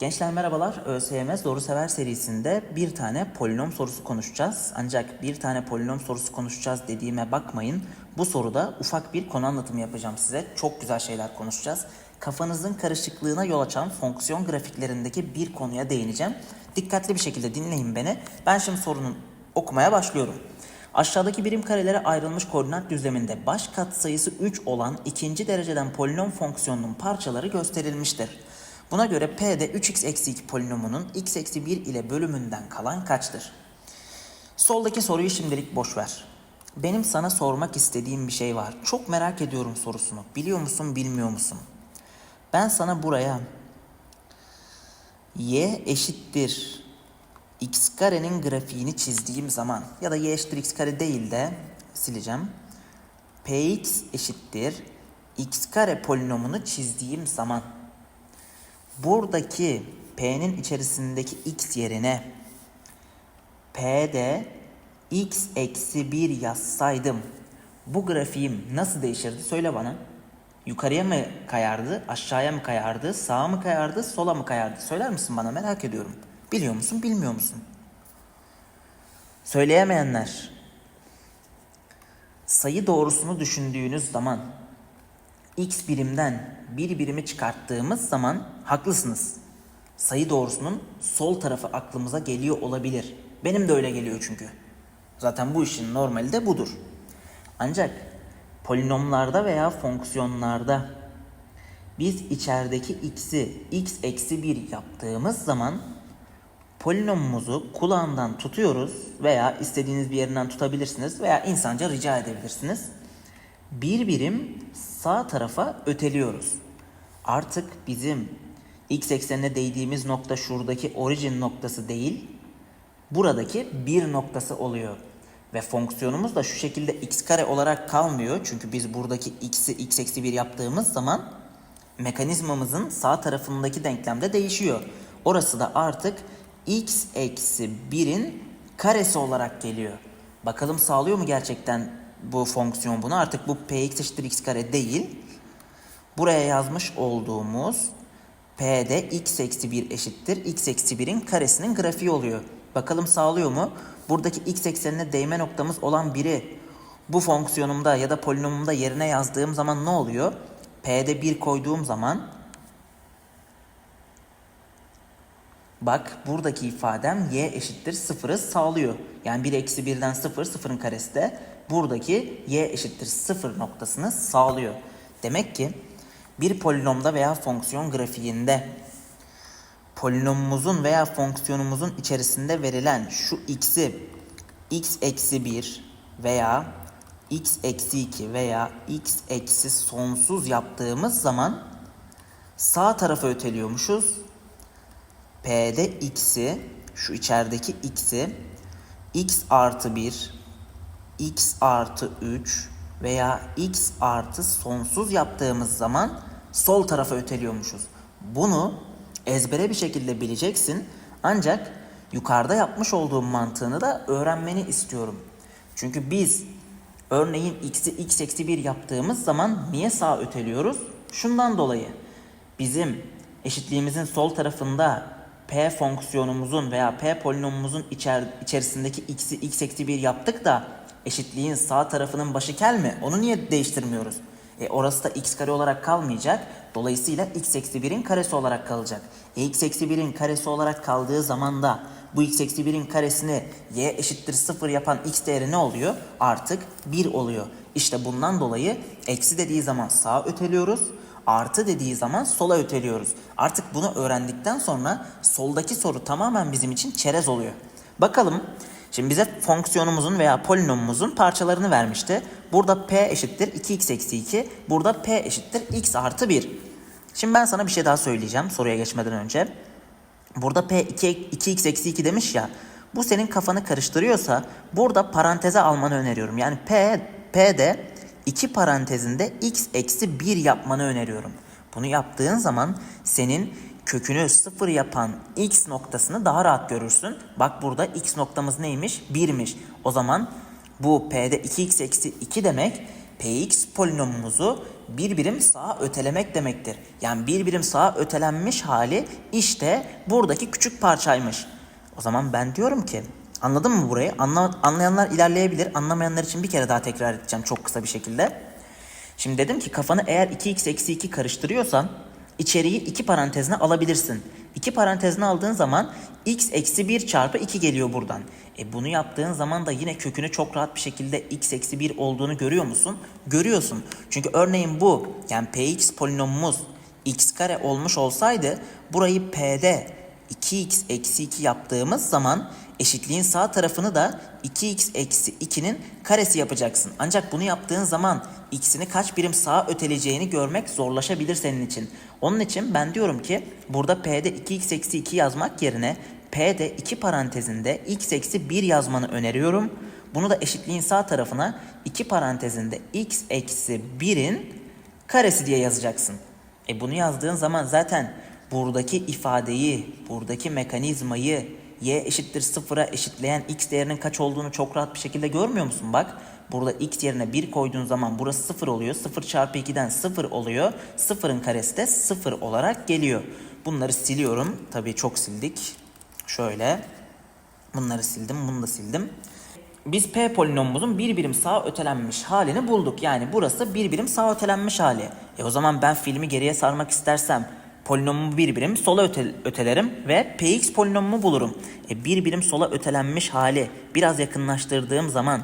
Gençler merhabalar. ÖSYM Doğru Sever serisinde bir tane polinom sorusu konuşacağız. Ancak bir tane polinom sorusu konuşacağız dediğime bakmayın. Bu soruda ufak bir konu anlatımı yapacağım size. Çok güzel şeyler konuşacağız. Kafanızın karışıklığına yol açan fonksiyon grafiklerindeki bir konuya değineceğim. Dikkatli bir şekilde dinleyin beni. Ben şimdi sorunun okumaya başlıyorum. Aşağıdaki birim karelere ayrılmış koordinat düzleminde baş katsayısı 3 olan ikinci dereceden polinom fonksiyonunun parçaları gösterilmiştir. Buna göre P'de 3x eksi 2 polinomunun x eksi 1 ile bölümünden kalan kaçtır? Soldaki soruyu şimdilik boş ver. Benim sana sormak istediğim bir şey var. Çok merak ediyorum sorusunu. Biliyor musun, bilmiyor musun? Ben sana buraya y eşittir x karenin grafiğini çizdiğim zaman ya da y eşittir x kare değil de sileceğim. px eşittir x kare polinomunu çizdiğim zaman buradaki p'nin içerisindeki x yerine p'de x eksi 1 yazsaydım bu grafiğim nasıl değişirdi söyle bana. Yukarıya mı kayardı, aşağıya mı kayardı, sağa mı kayardı, sola mı kayardı? Söyler misin bana merak ediyorum. Biliyor musun, bilmiyor musun? Söyleyemeyenler. Sayı doğrusunu düşündüğünüz zaman x birimden bir birimi çıkarttığımız zaman haklısınız. Sayı doğrusunun sol tarafı aklımıza geliyor olabilir. Benim de öyle geliyor çünkü. Zaten bu işin normali de budur. Ancak polinomlarda veya fonksiyonlarda biz içerideki x'i x eksi 1 yaptığımız zaman polinomumuzu kulağından tutuyoruz veya istediğiniz bir yerinden tutabilirsiniz veya insanca rica edebilirsiniz. Bir birim sağ tarafa öteliyoruz. Artık bizim x eksenine değdiğimiz nokta şuradaki origin noktası değil, buradaki bir noktası oluyor. Ve fonksiyonumuz da şu şekilde x kare olarak kalmıyor. Çünkü biz buradaki x'i x eksi 1 yaptığımız zaman mekanizmamızın sağ tarafındaki denklemde değişiyor. Orası da artık x eksi 1'in karesi olarak geliyor. Bakalım sağlıyor mu gerçekten bu fonksiyon bunu? Artık bu px eşittir x kare değil. Buraya yazmış olduğumuz p'de x eksi 1 eşittir x eksi 1'in karesinin grafiği oluyor. Bakalım sağlıyor mu? Buradaki x eksenine değme noktamız olan biri bu fonksiyonumda ya da polinomumda yerine yazdığım zaman ne oluyor? P'de 1 koyduğum zaman bak buradaki ifadem y eşittir 0'ı sağlıyor. Yani 1 eksi 1'den 0, 0'ın karesi de buradaki y eşittir 0 noktasını sağlıyor. Demek ki bir polinomda veya fonksiyon grafiğinde polinomumuzun veya fonksiyonumuzun içerisinde verilen şu x'i x eksi 1 veya x eksi 2 veya x eksi sonsuz yaptığımız zaman sağ tarafa öteliyormuşuz. P'de x'i şu içerideki x'i x artı 1 x artı 3 veya x artı sonsuz yaptığımız zaman sol tarafa öteliyormuşuz. Bunu ezbere bir şekilde bileceksin. Ancak yukarıda yapmış olduğum mantığını da öğrenmeni istiyorum. Çünkü biz örneğin x'i x eksi 1 yaptığımız zaman niye sağ öteliyoruz? Şundan dolayı bizim eşitliğimizin sol tarafında p fonksiyonumuzun veya p polinomumuzun içer, içerisindeki x'i x eksi 1 yaptık da eşitliğin sağ tarafının başı kel mi? Onu niye değiştirmiyoruz? E orası da x kare olarak kalmayacak. Dolayısıyla x eksi 1'in karesi olarak kalacak. E x eksi 1'in karesi olarak kaldığı zaman da bu x eksi 1'in karesini y eşittir 0 yapan x değeri ne oluyor? Artık 1 oluyor. İşte bundan dolayı eksi dediği zaman sağa öteliyoruz. Artı dediği zaman sola öteliyoruz. Artık bunu öğrendikten sonra soldaki soru tamamen bizim için çerez oluyor. Bakalım Şimdi bize fonksiyonumuzun veya polinomumuzun parçalarını vermişti. Burada p eşittir 2x eksi 2. Burada p eşittir x artı 1. Şimdi ben sana bir şey daha söyleyeceğim soruya geçmeden önce. Burada p 2, 2x eksi 2 demiş ya. Bu senin kafanı karıştırıyorsa burada paranteze almanı öneriyorum. Yani p, p'de 2 parantezinde x eksi 1 yapmanı öneriyorum. Bunu yaptığın zaman senin kökünü sıfır yapan x noktasını daha rahat görürsün. Bak burada x noktamız neymiş? 1'miş. O zaman bu p'de 2x eksi 2 demek px polinomumuzu bir birim sağa ötelemek demektir. Yani bir birim sağa ötelenmiş hali işte buradaki küçük parçaymış. O zaman ben diyorum ki anladın mı burayı? Anla, anlayanlar ilerleyebilir. Anlamayanlar için bir kere daha tekrar edeceğim çok kısa bir şekilde. Şimdi dedim ki kafanı eğer 2x eksi 2 karıştırıyorsan içeriği iki parantezine alabilirsin. İki parantezine aldığın zaman x eksi 1 çarpı 2 geliyor buradan. E bunu yaptığın zaman da yine kökünü çok rahat bir şekilde x eksi 1 olduğunu görüyor musun? Görüyorsun. Çünkü örneğin bu yani px polinomumuz x kare olmuş olsaydı burayı p'de 2x eksi 2 yaptığımız zaman eşitliğin sağ tarafını da 2x eksi 2'nin karesi yapacaksın. Ancak bunu yaptığın zaman x'ini kaç birim sağa öteleyeceğini görmek zorlaşabilir senin için. Onun için ben diyorum ki burada p'de 2x eksi 2 yazmak yerine p'de 2 parantezinde x eksi 1 yazmanı öneriyorum. Bunu da eşitliğin sağ tarafına 2 parantezinde x eksi 1'in karesi diye yazacaksın. E bunu yazdığın zaman zaten buradaki ifadeyi, buradaki mekanizmayı y eşittir sıfıra eşitleyen x değerinin kaç olduğunu çok rahat bir şekilde görmüyor musun? Bak burada x yerine 1 koyduğun zaman burası 0 oluyor. 0 çarpı 2'den 0 oluyor. 0'ın karesi de 0 olarak geliyor. Bunları siliyorum. Tabii çok sildik. Şöyle. Bunları sildim, bunu da sildim. Biz P polinomumuzun bir birim sağa ötelenmiş halini bulduk. Yani burası bir birim sağa ötelenmiş hali. E o zaman ben filmi geriye sarmak istersem polinomumu bir birim sola öte- ötelerim ve Px polinomumu bulurum. E bir birim sola ötelenmiş hali biraz yakınlaştırdığım zaman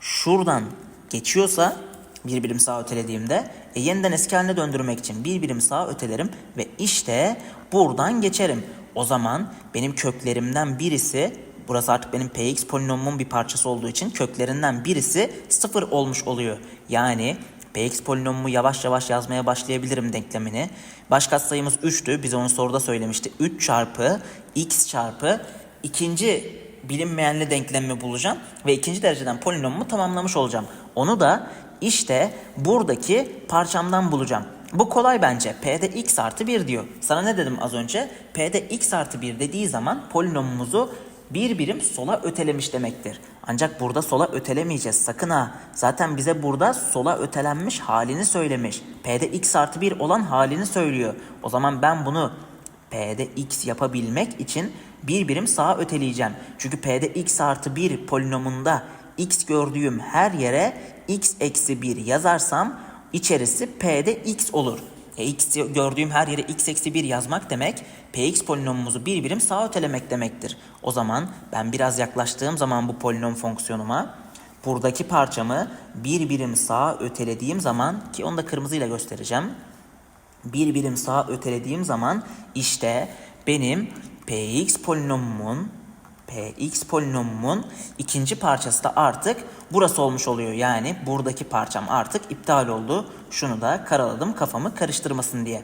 şuradan geçiyorsa bir birim sağa ötelediğimde e, yeniden eski haline döndürmek için bir birim sağa ötelerim ve işte buradan geçerim. O zaman benim köklerimden birisi burası artık benim px polinomumun bir parçası olduğu için köklerinden birisi sıfır olmuş oluyor. Yani px polinomumu yavaş yavaş yazmaya başlayabilirim denklemini. Baş katsayımız 3'tü. Bize onu soruda söylemişti. 3 çarpı x çarpı ikinci bilinmeyenli denklemimi bulacağım ve ikinci dereceden polinomumu tamamlamış olacağım. Onu da işte buradaki parçamdan bulacağım. Bu kolay bence. P'de x artı 1 diyor. Sana ne dedim az önce? P'de x artı 1 dediği zaman polinomumuzu bir birim sola ötelemiş demektir. Ancak burada sola ötelemeyeceğiz sakın ha. Zaten bize burada sola ötelenmiş halini söylemiş. P'de x artı 1 olan halini söylüyor. O zaman ben bunu P'de x yapabilmek için bir birim sağa öteleyeceğim. Çünkü P'de x artı 1 polinomunda x gördüğüm her yere x eksi 1 yazarsam içerisi P'de x olur. X gördüğüm her yere x eksi 1 yazmak demek px polinomumuzu bir birim sağa ötelemek demektir. O zaman ben biraz yaklaştığım zaman bu polinom fonksiyonuma buradaki parçamı bir birim sağa ötelediğim zaman ki onu da kırmızıyla göstereceğim bir birim sağa ötelediğim zaman işte benim px polinomumun px polinomumun ikinci parçası da artık burası olmuş oluyor. Yani buradaki parçam artık iptal oldu. Şunu da karaladım kafamı karıştırmasın diye.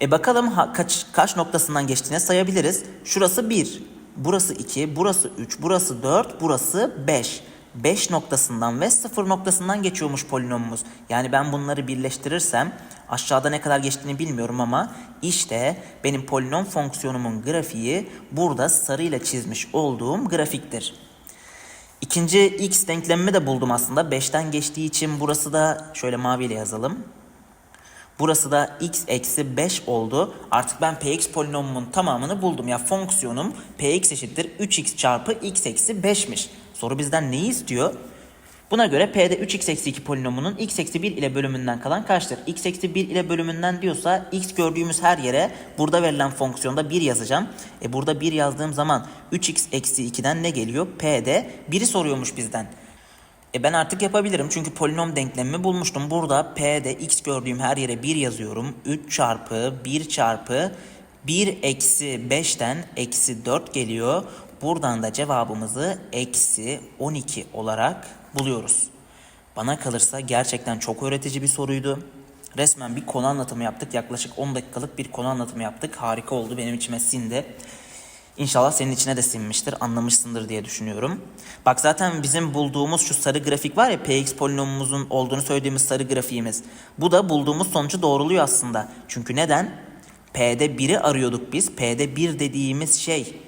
E bakalım ha, kaç kaç noktasından geçtiğine sayabiliriz. Şurası 1, burası 2, burası 3, burası 4, burası 5. 5 noktasından ve 0 noktasından geçiyormuş polinomumuz. Yani ben bunları birleştirirsem aşağıda ne kadar geçtiğini bilmiyorum ama işte benim polinom fonksiyonumun grafiği burada sarıyla çizmiş olduğum grafiktir. İkinci x denklemimi de buldum aslında. 5'ten geçtiği için burası da şöyle maviyle yazalım. Burası da x eksi 5 oldu. Artık ben px polinomumun tamamını buldum. Ya fonksiyonum px eşittir 3x çarpı x eksi 5'miş. Soru bizden neyi istiyor? Buna göre P'de 3x eksi 2 polinomunun x eksi 1 ile bölümünden kalan kaçtır? x eksi 1 ile bölümünden diyorsa x gördüğümüz her yere burada verilen fonksiyonda 1 yazacağım. E burada 1 yazdığım zaman 3x eksi 2'den ne geliyor? P'de 1'i soruyormuş bizden. E ben artık yapabilirim çünkü polinom denklemimi bulmuştum. Burada P'de x gördüğüm her yere 1 yazıyorum. 3 çarpı 1 çarpı 1 eksi 5'ten eksi 4 geliyor. Buradan da cevabımızı eksi 12 olarak buluyoruz. Bana kalırsa gerçekten çok öğretici bir soruydu. Resmen bir konu anlatımı yaptık. Yaklaşık 10 dakikalık bir konu anlatımı yaptık. Harika oldu. Benim içime sindi. İnşallah senin içine de sinmiştir, anlamışsındır diye düşünüyorum. Bak zaten bizim bulduğumuz şu sarı grafik var ya px polinomumuzun olduğunu söylediğimiz sarı grafiğimiz. Bu da bulduğumuz sonucu doğruluyor aslında. Çünkü neden? P'de 1'i arıyorduk biz. P'de 1 dediğimiz şey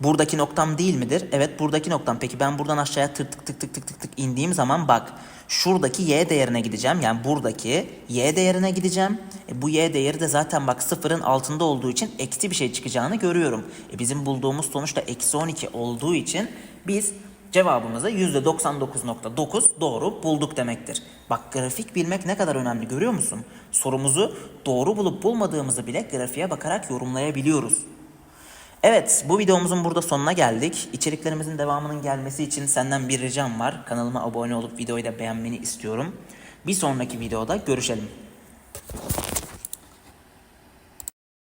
Buradaki noktam değil midir? Evet buradaki noktam. Peki ben buradan aşağıya tık tık tık tık tık tık tık indiğim zaman bak şuradaki y değerine gideceğim. Yani buradaki y değerine gideceğim. E, bu y değeri de zaten bak sıfırın altında olduğu için eksi bir şey çıkacağını görüyorum. E, bizim bulduğumuz sonuç da eksi 12 olduğu için biz cevabımızı %99.9 doğru bulduk demektir. Bak grafik bilmek ne kadar önemli görüyor musun? Sorumuzu doğru bulup bulmadığımızı bile grafiğe bakarak yorumlayabiliyoruz. Evet, bu videomuzun burada sonuna geldik. İçeriklerimizin devamının gelmesi için senden bir ricam var. Kanalıma abone olup videoyu da beğenmeni istiyorum. Bir sonraki videoda görüşelim.